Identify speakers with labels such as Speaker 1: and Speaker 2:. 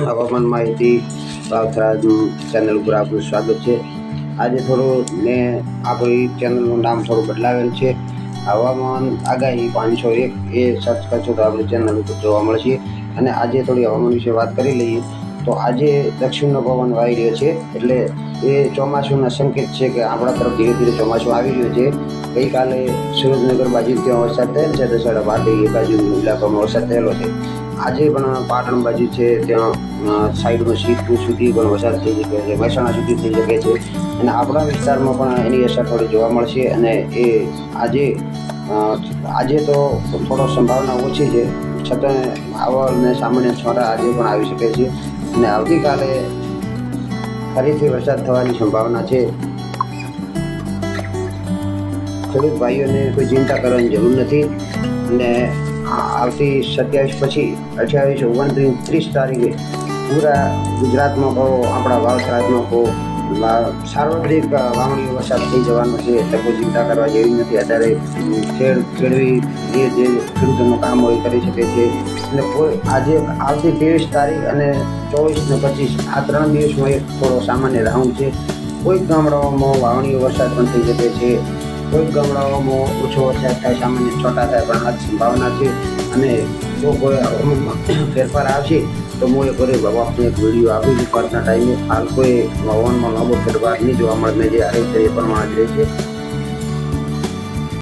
Speaker 1: હવામાન માહિતી ભાવથરાજ ચેનલ ઉપર આપનું સ્વાગત છે. આજે થોડું મેં આપણી ચેનલનું નામ થોડું બદલાવેલ છે. હવામાન આગાહી પાંચસો એક એ સર્ચ કરશો તો આપણી ચેનલ ઉપર જોવા મળશે. અને આજે થોડી હવામાન વિશે વાત કરી લઈએ તો આજે દક્ષિણનો પવન વાઈ રહ્યો છે એટલે એ ચોમાસુના સંકેત છે કે આપણા તરફ ધીરે ધીરે ચોમાસું આવી રહ્યું છે. ગઈકાલે સુરતનગર બાજુ ત્યાં વરસાદ થયેલ છે. તો સાડા એ બાજુ ઇલાકામાં વરસાદ થયેલો છે. આજે પણ પાટણ બાજુ છે, ત્યાં સાઈડમાં સિદ્ધપુર સુધી પણ વરસાદ થઈ શકે છે, મહેસાણા સુધી થઈ શકે છે. અને આપણા વિસ્તારમાં પણ એની અસર થોડી જોવા મળશે અને એ આજે આજે તો થોડો સંભાવના ઓછી છે. છતાં આવા અને સામાન્ય છોટા આજે પણ આવી શકે છે. અને આવતીકાલે ફરીથી વરસાદ થવાની સંભાવના છે. ખેડૂત ભાઈઓને કોઈ ચિંતા કરવાની જરૂર નથી. અને આવતી સત્યાવીસ પછી અઠ્યાવીસ, ઓગણત્રીસ, ત્રીસ તારીખે પૂરા ગુજરાતમાં કહો, આપણા વાવસરાજમાં કહો સાર્વત્રિક વાવણી વરસાદ થઈ જવાનો છે એટલે ચિંતા કરવા જેવી નથી. અત્યારે ખેડ, ખેડવી જે જે ખેડૂતોનું કામ હોય કરી શકે છે. અને કોઈ આજે આવતી ત્રેવીસ તારીખ અને ચોવીસ ને પચીસ, આ ત્રણ દિવસમાં એક થોડો સામાન્ય રાઉન્ડ છે. કોઈક ગામડાઓમાં વાવણી વરસાદ પણ થઈ શકે છે. કોઈક ગામડાઓમાં ઓછો વરસાદ થાય, સામાન્ય છોટા થાય, પણ આ સંભાવના છે. અને જો કોઈ હવામાનમાં ફેરફાર આવશે, તો હું એક વખત વખતનો એક વીડિયો આપી છું. ટાઈમે હાલ કોઈ હવામાનમાં લાંબો ફેરફાર નહીં જોવા મળે. મેં જે આવી એ પ્રમાણે જ રહેશે.